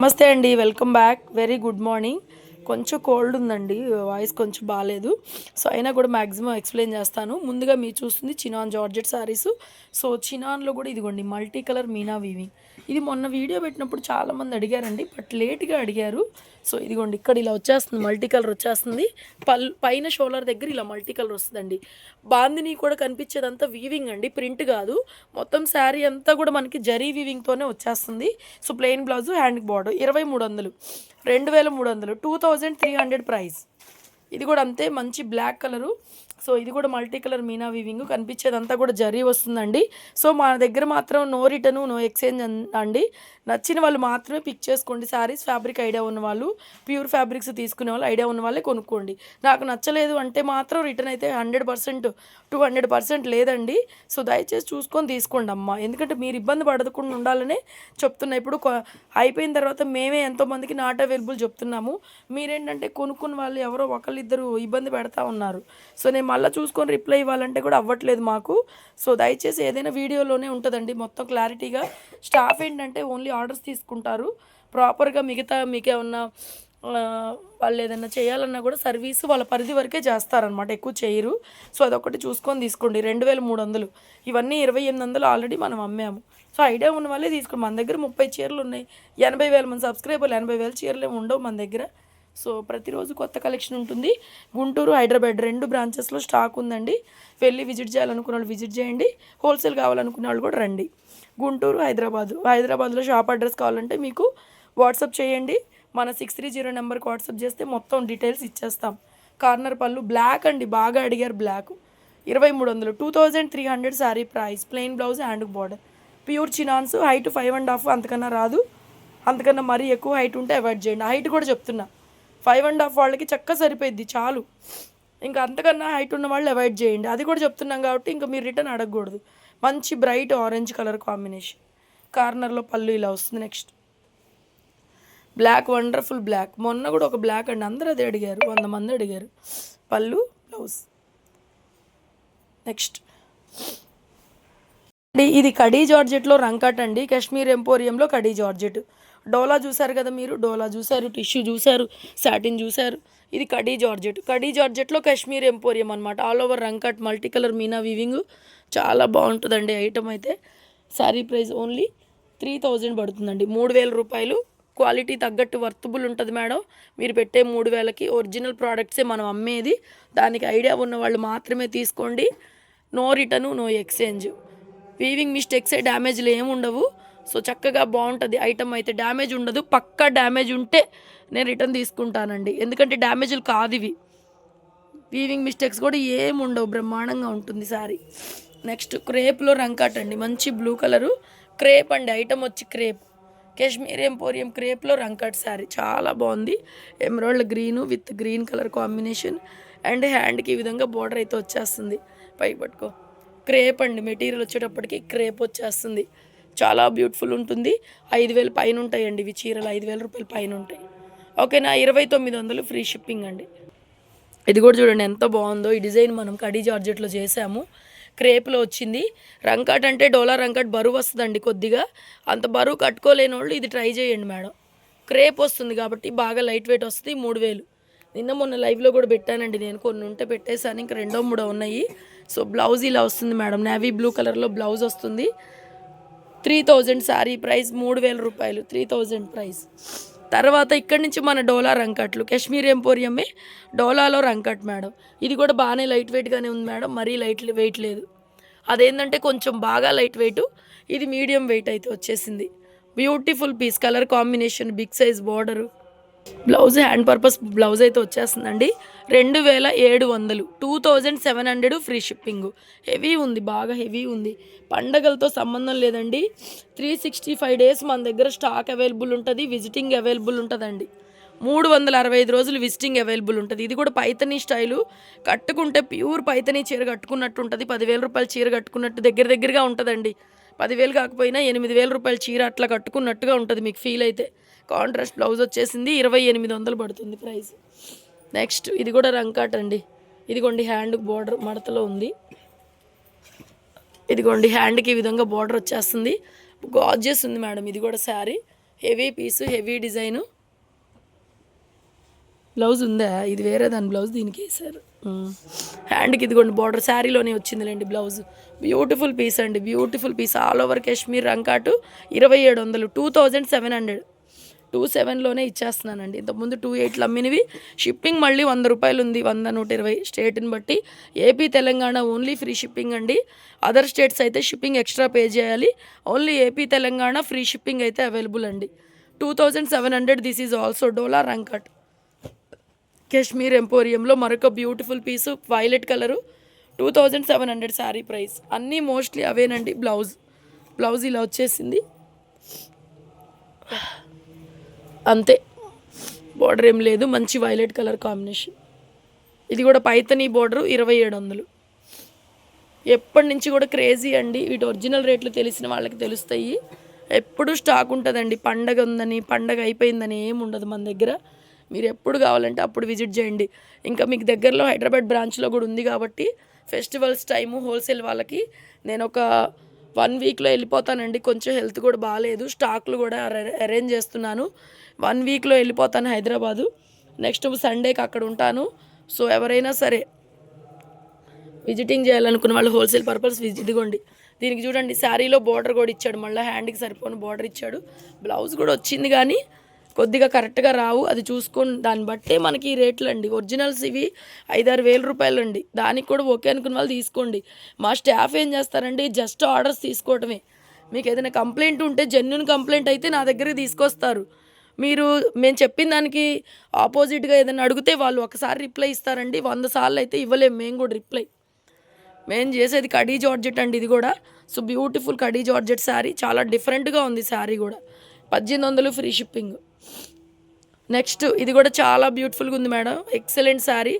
నమస్తే అండి welcome back. Very good morning. కొంచెం కోల్డ్ ఉందండి వాయిస్ కొంచెం బాగాలేదు సో అయినా కూడా మ్యాక్సిమం ఎక్స్ప్లెయిన్ చేస్తాను. ముందుగా మీరు చూస్తుంది చినాన్ జార్జెట్ సారీస్ సో చినాన్లో కూడా ఇదిగోండి మల్టీ కలర్ మీనా వీవింగ్. ఇది మొన్న వీడియో పెట్టినప్పుడు చాలామంది అడిగారండి బట్ లేట్గా అడిగారు. సో ఇదిగోండి ఇక్కడ ఇలా వచ్చేస్తుంది మల్టీ కలర్ వచ్చేస్తుంది. పల్ పైన షోలర్ దగ్గర ఇలా మల్టీ కలర్ వస్తుందండి. బాందిని కూడా కనిపించేదంతా వీవింగ్ అండి ప్రింట్ కాదు. మొత్తం శారీ అంతా కూడా మనకి జరీ వీవింగ్తోనే వచ్చేస్తుంది. So plain blouse hand border ఇరవై మూడు వందలు. రెండు వేల మూడు వందలు two thousand three hundred price. ఇది కూడా అంతే మంచి బ్లాక్ కలరు. సో ఇది కూడా మల్టీ కలర్ మీనా వీవింగ్ కనిపించేదంతా కూడా జరీ వస్తుందండి. సో మా దగ్గర మాత్రం నో రిటర్న్ నో ఎక్స్చేంజ్ అండి. నచ్చిన వాళ్ళు మాత్రమే పిక్ చేసుకోండి శారీస్ ఫ్యాబ్రిక్ ఐడియా ఉన్న వాళ్ళు ప్యూర్ ఫ్యాబ్రిక్స్ తీసుకునే వాళ్ళు ఐడియా ఉన్న వాళ్ళే కొనుక్కోండి. నాకు నచ్చలేదు అంటే మాత్రం రిటర్న్ అయితే hundred percent two hundred percent లేదండి. సో దయచేసి చూసుకొని తీసుకోండి అమ్మ. ఎందుకంటే మీరు ఇబ్బంది పడకుండా ఉండాలనే చెప్తున్నా. ఇప్పుడు అయిపోయిన తర్వాత మేమే ఎంతోమందికి నాట్ అవైలబుల్ చెప్తున్నాము. మీరేంటంటే కొనుక్కున్న వాళ్ళు ఎవరో ఒకళ్ళిద్దరు ఇబ్బంది పెడతా ఉన్నారు. సో నేను మళ్ళీ చూసుకొని రిప్లై ఇవ్వాలంటే కూడా అవ్వట్లేదు మాకు. సో దయచేసి ఏదైనా వీడియోలోనే ఉంటుందండి. మొత్తం క్లారిటీగా స్టాఫ్ ఏంటంటే ఓన్లీ ఆర్డర్స్ తీసుకుంటారు. ప్రాపర్గా మిగతా మీకేమన్నా వాళ్ళు ఏదైనా చేయాలన్నా కూడా సర్వీస్ వాళ్ళ పరిధి వరకే చేస్తారనమాట ఎక్కువ చేయరు. సో అదొకటి చూసుకొని తీసుకోండి. రెండు వేల మూడు వందలు. ఇవన్నీ ఇరవై ఎనిమిది వందలు ఆల్రెడీ మనం అమ్మాము. సో ఐడియా ఉన్న వాళ్ళే తీసుకోండి. మన దగ్గర ముప్పై చీరలు ఉన్నాయి. ఎనభై వేల మంది సబ్స్క్రైబర్లు ఎనభై వేల చీరలు ఉండవు మన దగ్గర. సో ప్రతిరోజు కొత్త కలెక్షన్ ఉంటుంది. గుంటూరు హైదరాబాద్ రెండు బ్రాంచెస్లో స్టాక్ ఉందండి. వెళ్ళి విజిట్ చేయాలనుకున్న వాళ్ళు విజిట్ చేయండి. హోల్సేల్ కావాలనుకున్న వాళ్ళు కూడా రండి. గుంటూరు హైదరాబాదు. హైదరాబాద్లో షాప్ అడ్రస్ కావాలంటే మీకు వాట్సాప్ చేయండి. మన సిక్స్ త్రీ జీరో నెంబర్కి వాట్సాప్ చేస్తే మొత్తం డీటెయిల్స్ ఇచ్చేస్తాం. కార్నర్ పళ్ళు బ్లాక్ అండి. బాగా అడిగారు బ్లాక్. ఇరవై మూడు వందలు. Two thousand three hundred saree price. Plain blouse hand border. Pure chinons height five and half అంతకన్నా రాదు. అంతకన్నా మరీ ఎక్కువ హైట్ ఉంటే అవాయిడ్ చేయండి. హైట్ కూడా చెప్తున్నా. ఫైవ్ అండ్ హాఫ్ వాళ్ళకి చక్క సరిపోయిద్ది చాలు. ఇంకా అంతకన్నా హైట్ ఉన్న వాళ్ళు అవాయిడ్ చేయండి. అది కూడా చెప్తున్నాం కాబట్టి ఇంకా మీరు రిటర్న్ అడగకూడదు. మంచి బ్రైట్ ఆరెంజ్ కలర్ కాంబినేషన్ కార్నర్లో పళ్ళు ఇలా వస్తుంది నెక్స్ట్ బ్లాక్ వండర్ఫుల్ బ్లాక్ మొన్న కూడా ఒక బ్లాక్ అండి. అందరూ అదే అడిగారు. వంద మంది అడిగారు. పళ్ళు బ్లౌజ్ నెక్స్ట్ అండి ఇది కడీ జార్జెట్లో రంకట్ అండి. కాశ్మీర్ ఎంపోరియంలో కడీ జార్జెట్. డోలా చూసారు కదా మీరు? డోలా చూసారు టిష్యూ చూసారు సాటిన్ చూసారు ఇది కడీ జార్జెట్. కడీ జార్జెట్లో కాశ్మీర్ ఎంపోరియం అనమాట all over రంకట్ multi colour Meena weaving చాలా బాగుంటుందండి ఐటమ్ అయితే. Saree price only three thousand పడుతుందండి. మూడు వేల రూపాయలు. క్వాలిటీ తగ్గట్టు వర్తబుల్ ఉంటుంది మేడం. మీరు పెట్టే మూడు వేలకి ఒరిజినల్ ప్రోడక్ట్సే మనం అమ్మేది. దానికి ఐడియా ఉన్న వాళ్ళు మాత్రమే తీసుకోండి. No return no exchange weaving మిస్టేక్సే డ్యామేజ్లు ఏమి ఉండవు సో చక్కగా బాగుంటుంది. ఐటమ్ అయితే డ్యామేజ్ ఉండదు. పక్కా డ్యామేజ్ ఉంటే నేను రిటర్న్ తీసుకుంటానండి. ఎందుకంటే డ్యామేజ్లు కాదు ఇవి. వీవింగ్ మిస్టేక్స్ కూడా ఏమి ఉండవు. బ్రహ్మాండంగా ఉంటుంది సారీ. నెక్స్ట్ క్రేప్లో రంకాట్ అండి. మంచి బ్లూ కలరు క్రేప్ అండి. ఐటమ్ వచ్చి క్రేప్ కాశ్మీర్ ఎంపోరియం క్రేప్లో రంకాట్ శారీ చాలా బాగుంది. Emerald green with green colour combination and హ్యాండ్కి ఈ విధంగా బోర్డర్ అయితే వచ్చేస్తుంది. పై పట్టుకో. క్రేప్ అండి. మెటీరియల్ వచ్చేటప్పటికి క్రేప్ వచ్చేస్తుంది. చాలా బ్యూటిఫుల్ ఉంటుంది. ఐదు వేలు పైన ఉంటాయండి ఇవి చీరలు. ఐదు వేల రూపాయలు పైన ఉంటాయి. ఓకేనా? ఇరవై తొమ్మిది వందలు ఫ్రీ షిప్పింగ్ అండి. ఇది కూడా చూడండి ఎంత బాగుందో. ఈ డిజైన్ మనం కడీ జార్జెట్లో చేసాము. క్రేప్లో వచ్చింది. రంకట్ అంటే డోలా రంకట్ బరువు వస్తుందండి కొద్దిగా. అంత బరువు కట్టుకోలేని వాళ్ళు ఇది ట్రై చేయండి మేడం. క్రేప్ వస్తుంది కాబట్టి బాగా లైట్ వెయిట్ వస్తుంది. మూడు వేలు. నిన్న మొన్న లైవ్లో కూడా పెట్టానండి నేను. కొన్ని ఉంటే పెట్టేశాను. ఇంకా రెండో మూడో ఉన్నాయి. సో బ్లౌజ్ ఇలా వస్తుంది మేడం. నేవీ బ్లూ కలర్లో బ్లౌజ్ వస్తుంది. త్రీ థౌజండ్ శారీ ప్రైస్ మూడు వేల రూపాయలు త్రీ థౌజండ్ ప్రైస్. తర్వాత ఇక్కడి నుంచి మన డోలా రంకట్లు కాశ్మీర్ ఎంపోరియమే డోలాలో రంకట్ మేడం. ఇది కూడా బాగానే లైట్ వెయిట్గానే ఉంది మేడం మరీ లైట్ వెయిట్ లేదు. అదేంటంటే కొంచెం బాగా లైట్ వెయిట్ ఇది మీడియం వెయిట్ అయితే వచ్చేసింది. Beautiful piece colour combination big size border. Blouse hand purpose blouse అయితే వచ్చేస్తుందండి. రెండు వేల ఏడు వందలు. Two thousand seven hundred free shipping. Heavy ఉంది బాగా హెవీ ఉంది. పండగలతో సంబంధం లేదండి. త్రీ సిక్స్టీ ఫైవ్ డేస్ మన దగ్గర స్టాక్ అవైలబుల్ ఉంటుంది విజిటింగ్ అవైలబుల్ ఉంటుందండి. మూడు వందల అరవై ఐదు రోజులు విజిటింగ్ అవైలబుల్ ఉంటుంది. ఇది కూడా పైతనీ స్టైలు. కట్టుకుంటే ప్యూర్ పైతనీ చీర కట్టుకున్నట్టు ఉంటుంది. పదివేల రూపాయల చీర కట్టుకున్నట్టు దగ్గర దగ్గరగా ఉంటుందండి. పదివేలు కాకపోయినా ఎనిమిది వేల రూపాయల చీర అట్లా కట్టుకున్నట్టుగా ఉంటుంది మీకు ఫీల్ అయితే. కాంట్రాస్ట్ బ్లౌజ్ వచ్చేసింది ఇరవై ఎనిమిది వందలు పడుతుంది ప్రైస్ నెక్స్ట్ ఇది కూడా రంకాట్ అండి. ఇదిగోండి హ్యాండ్ బోర్డర్ మడతలో ఉంది. ఇదిగోండి హ్యాండ్కి ఈ విధంగా బోర్డర్ వచ్చేస్తుంది. గాజెస్ ఉంది మేడం ఇది కూడా sari heavy piece heavy design blouse ఉందా? ఇది వేరే దాని బ్లౌజ్ దీనికి వేసారు హ్యాండ్కి ఇదిగోండి బార్డర్ శారీలోనే వచ్చిందిలేండి బ్లౌజ్. బ్యూటిఫుల్ పీస్ అండి beautiful piece all over Kashmir రంకాటు ఇరవై ఏడు వందలు two thousand seven hundred two సెవెన్లోనే ఇచ్చేస్తున్నానండి. ఇంతకుముందు టూ ఎయిట్లు అమ్మినవి షిప్పింగ్ మళ్ళీ వంద రూపాయలు ఉంది వంద నూట ఇరవై స్టేట్ని బట్టి. AP Telangana only free shipping అండి. అదర్ స్టేట్స్ అయితే షిప్పింగ్ ఎక్స్ట్రా పే చేయాలి. Only AP Telangana free shipping అయితే అవైలబుల్ అండి. Two thousand seven hundred this is also డోలా రంకట్ కాశ్మీర్ ఎంపోరియంలో మరొక beautiful piece violet colour two thousand seven hundred saree price అన్నీ mostly అవేనండి బ్లౌజ్ బ్లౌజ్ ఇలా వచ్చేసింది. అంతే. బార్డర్ ఏం లేదు మంచి వైలెట్ కలర్ కాంబినేషన్ ఇది కూడా పైతనీ బార్డరు ఇరవై ఏడు వందలు. ఎప్పటి నుంచి కూడా క్రేజీ అండి. వీటి ఒరిజినల్ రేట్లు తెలిసిన వాళ్ళకి తెలుస్తాయి. ఎప్పుడు స్టాక్ ఉంటుందండి. పండగ ఉందని పండగ అయిపోయిందని ఏముండదు ఉండదు మన దగ్గర. మీరు ఎప్పుడు కావాలంటే అప్పుడు విజిట్ చేయండి. ఇంకా మీకు దగ్గరలో హైదరాబాద్ బ్రాంచ్లో కూడా ఉంది కాబట్టి ఫెస్టివల్స్ టైము హోల్సేల్ వాళ్ళకి నేను ఒక వన్ వీక్లో వెళ్ళిపోతానండి. కొంచెం హెల్త్ కూడా బాగాలేదు స్టాక్లు కూడా అరేంజ్ చేస్తున్నాను. వన్ వీక్లో వెళ్ళిపోతాను హైదరాబాదు. నెక్స్ట్ సండేకి అక్కడ ఉంటాను. సో ఎవరైనా సరే విజిటింగ్ చేయాలనుకున్న వాళ్ళు హోల్సేల్ పర్పస్ ఇదిగోండి. దీనికి చూడండి శారీలో బార్డర్ కూడా ఇచ్చాడు. మళ్ళీ హ్యాండ్కి సరిపోని బార్డర్ ఇచ్చాడు. బ్లౌజ్ కూడా వచ్చింది కానీ కొద్దిగా కరెక్ట్గా రావు అది చూసుకొని దాన్ని బట్టే మనకి ఈ రేట్లు అండి ఒరిజినల్స్ ఇవి ఐదారు వేల రూపాయలు అండి దానికి కూడా ఓకే అనుకున్న వాళ్ళు తీసుకోండి. మా స్టాఫ్ ఏం చేస్తారండి? జస్ట్ ఆర్డర్స్ తీసుకోవటమే. మీకు ఏదైనా కంప్లైంట్ ఉంటే జెన్యున్ కంప్లైంట్ అయితే నా దగ్గరికి తీసుకొస్తారు. మీరు మేము చెప్పిన దానికి ఆపోజిట్గా ఏదైనా అడిగితే వాళ్ళు ఒకసారి రిప్లై ఇస్తారండి. వంద సార్లు అయితే ఇవ్వలేము మేము కూడా రిప్లై. మేము చేసేది కడీ జార్జెట్ అండి ఇది కూడా. So beautiful khadi georgette sari. చాలా డిఫరెంట్గా ఉంది శారీ కూడా. పద్దెనిమిది వందలు ఫ్రీ షిప్పింగ్. నెక్స్ట్ ఇది కూడా చాలా బ్యూటిఫుల్గా ఉంది మేడం. ఎక్సలెంట్ శారీ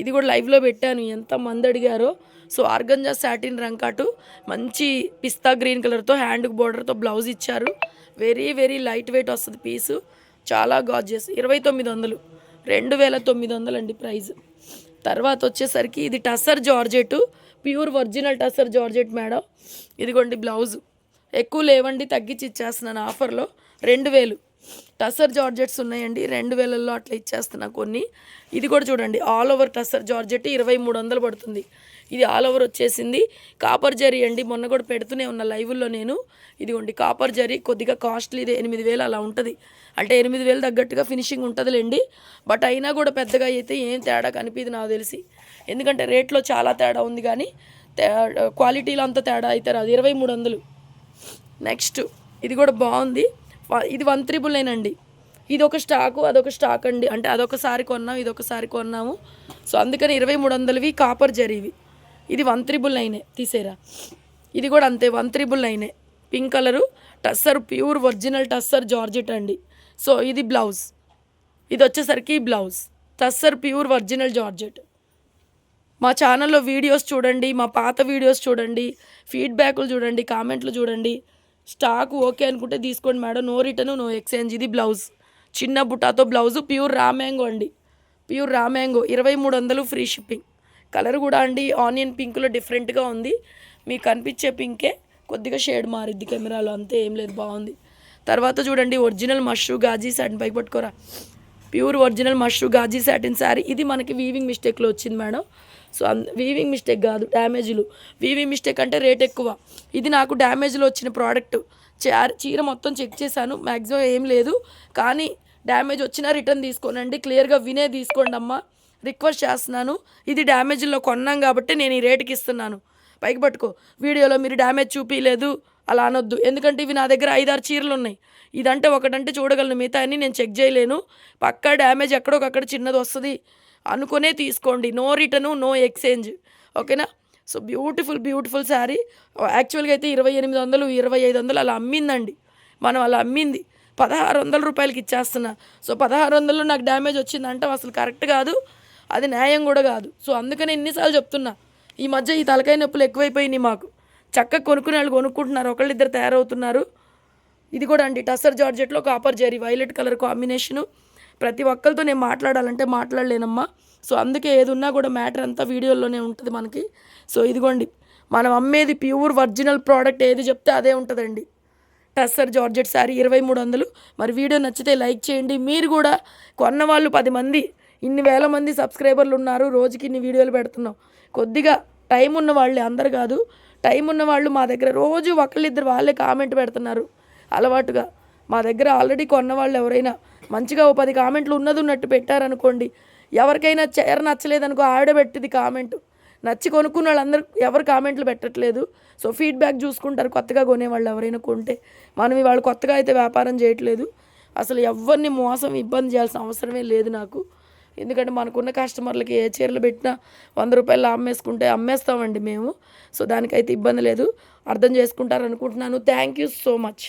ఇది కూడా లైవ్లో పెట్టాను. ఎంత మంది అడిగారో. So organza satin రంకాటు. మంచి పిస్తా గ్రీన్ కలర్తో హ్యాండ్ బోర్డర్తో బ్లౌజ్ ఇచ్చారు. వెరీ వెరీ లైట్ వెయిట్ వస్తుంది పీసు చాలా గాజెస్ ఇరవై తొమ్మిది వందలు. రెండు వేల తొమ్మిది వందలు అండి ప్రైస్ తర్వాత వచ్చేసరికి ఇది tussar georgette. Pure original tussar georgette madam. ఇదిగోండి బ్లౌజ్ ఎక్కువ లేవండి తగ్గించి ఇచ్చేస్తున్నాను ఆఫర్లో రెండు వేలు. టసర్ జార్జెట్స్ ఉన్నాయండి. రెండు వేలల్లో అట్లా ఇచ్చేస్తున్నా కొన్ని. ఇది కూడా చూడండి ఆల్ ఓవర్ టసర్ జార్జెట్ ఇరవై మూడు వందలు పడుతుంది. ఇది ఆల్ ఓవర్ వచ్చేసింది. కాపర్ జరీ అండి మొన్న కూడా పెడుతూనే ఉన్న లైవ్లో నేను. ఇదిగోండి కాపర్ జరీ కొద్దిగా కాస్ట్లీ ఇది ఎనిమిది వేలు అలా ఉంటుంది. అంటే ఎనిమిది వేలు తగ్గట్టుగా ఫినిషింగ్ ఉంటుందిలేండి. బట్ అయినా కూడా పెద్దగా అయితే ఏం తేడా కనిపించదు నాకు తెలిసి. ఎందుకంటే రేట్లో చాలా తేడా ఉంది కానీ క్వాలిటీలో అంత తేడా అయితే రాదు. ఇరవై మూడు వందలు. నెక్స్ట్ ఇది కూడా బాగుంది. ఇది వన్ త్రిబుల్ నైన్ అండి ఇది ఒక స్టాకు అదొక స్టాక్ అండి. అంటే అదొకసారి కొన్నాం ఇది ఒకసారి కొన్నాము. సో అందుకని ఇరవై మూడు వందలవి కాపర్ జరీవి ఇది వన్ త్రిబుల్ నైనే తీసేరా. ఇది కూడా అంతే one triple నైనే. Pink colour tussar pure original tussar georgette అండి. సో ఇది బ్లౌజ్. ఇది వచ్చేసరికి blouse. Tussar pure original georgette. మా ఛానల్లో వీడియోస్ చూడండి మా పాత వీడియోస్ చూడండి ఫీడ్బ్యాక్లు చూడండి కామెంట్లు చూడండి. స్టాక్ ఓకే అనుకుంటే తీసుకోండి madam. No return no exchange. ఇది బ్లౌజ్. చిన్న బుటాతో బ్లౌజ్ ప్యూర్ రా మ్యాంగో అండి. ప్యూర్ రామ్యాంగో ఇరవై మూడు వందలు ఫ్రీ షిప్పింగ్. కలర్ కూడా అండి ఆనియన్ పింక్లో డిఫరెంట్గా ఉంది. మీకు కనిపించే పింకే కొద్దిగా షేడ్ మారిద్ది కెమెరాలో. అంతే ఏం లేదు బాగుంది. తర్వాత చూడండి ఒరిజినల్ మష్రూ గాజీ సాటిన్ పైకి పట్టుకోరా. ప్యూర్ ఒరిజినల్ మష్రూ గాజీ సాటిన్ శారీ. ఇది మనకి వీవింగ్ మిస్టేక్లో వచ్చింది మేడం. సో వీవింగ్ మిస్టేక్ కాదు డ్యామేజ్లు వీవింగ్ మిస్టేక్ అంటే రేట్ ఎక్కువ. ఇది నాకు డ్యామేజ్లో వచ్చిన ప్రోడక్ట్ చీర మొత్తం చెక్ చేశాను మ్యాక్సిమం ఏం లేదు. కానీ డ్యామేజ్ వచ్చినా రిటర్న్ తీసుకోనండి. క్లియర్గా వినే తీసుకోండి అమ్మా. రిక్వెస్ట్ చేస్తున్నాను. ఇది డ్యామేజ్లో కొన్నాం కాబట్టి నేను ఈ రేటుకి ఇస్తున్నాను. పైకి పట్టుకో. వీడియోలో మీరు డ్యామేజ్ చూపించలేదు అలా అనొద్దు. ఎందుకంటే ఇవి నా దగ్గర ఐదారు చీరలు ఉన్నాయి. ఇదంటే ఒకటంటే చూడగలను. మిగతా అన్ని నేను చెక్ చేయలేను. పక్కా డ్యామేజ్ ఎక్కడొకక్కడ చిన్నది వస్తుంది. అనుకునే తీసుకోండి. No return no exchange. ఓకేనా? So beautiful beautiful saree. యాక్చువల్గా అయితే ఇరవై ఎనిమిది వందలు ఇరవై ఐదు వందలు అలా అమ్మిందండి. మనం అలా అమ్మింది. పదహారు వందల రూపాయలకి ఇచ్చేస్తున్నా. సో పదహారు వందలు నాకు డ్యామేజ్ వచ్చిందంటే అసలు కరెక్ట్ కాదు. అది న్యాయం కూడా కాదు. సో అందుకని ఎన్నిసార్లు చెప్తున్నా. ఈ మధ్య ఈ తలకాయ నొప్పులు ఎక్కువైపోయినాయి మాకు. చక్కగా కొనుక్కునే వాళ్ళు కొనుక్కుంటున్నారు. ఒకళ్ళిద్దరు తయారవుతున్నారు. ఇది కూడా అండి. Tussar జార్జెట్లో copper zari violet colour combination. ప్రతి ఒక్కరితో నేను మాట్లాడాలంటే మాట్లాడలేనమ్మా. సో అందుకే ఏది ఉన్నా కూడా మ్యాటర్ అంతా వీడియోలోనే ఉంటుంది మనకి. సో ఇదిగోండి. మనం అమ్మేది ప్యూర్ ఒరిజినల్ ప్రోడక్ట్ ఏది చెప్తే అదే ఉంటుందండి. టస్సర్ జార్జెట్ శారీ ఇరవై మూడు వందలు. మరి వీడియో నచ్చితే లైక్ చేయండి. మీరు కూడా కొన్న వాళ్ళు పది మంది ఇన్ని వేల మంది సబ్స్క్రైబర్లు ఉన్నారు. రోజుకి ఇన్ని వీడియోలు పెడుతున్నాం. కొద్దిగా టైం ఉన్న వాళ్ళే అందరు కాదు. టైం ఉన్న వాళ్ళు మా దగ్గర రోజు ఒకళ్ళిద్దరు వాళ్ళే కామెంట్ పెడుతున్నారు. అలవాటుగా. మా దగ్గర ఆల్రెడీ కొన్న వాళ్ళు ఎవరైనా మంచిగా ఓ పది కామెంట్లు ఉన్నది ఉన్నట్టు పెట్టారనుకోండి ఎవరికైనా చీర నచ్చలేదనుకో ఆవిడ పెట్టింది కామెంట్. నచ్చి కొనుక్కున్న వాళ్ళందరూ ఎవరు కామెంట్లు పెట్టట్లేదు. సో ఫీడ్బ్యాక్ చూసుకుంటారు కొత్తగా కొనేవాళ్ళు ఎవరైనా కొంటే. మనం ఇవాళ కొత్తగా అయితే వ్యాపారం చేయట్లేదు. అసలు ఎవరిని మోసం ఇబ్బంది చేయాల్సిన అవసరమే లేదు నాకు. ఎందుకంటే మనకున్న కస్టమర్లకి ఏ చీరలు పెట్టినా వంద రూపాయలు అమ్మేసుకుంటే అమ్మేస్తామండి మేము. సో దానికైతే ఇబ్బంది లేదు. అర్థం చేసుకుంటారు అనుకుంటున్నాను థ్యాంక్ యూ సో మచ్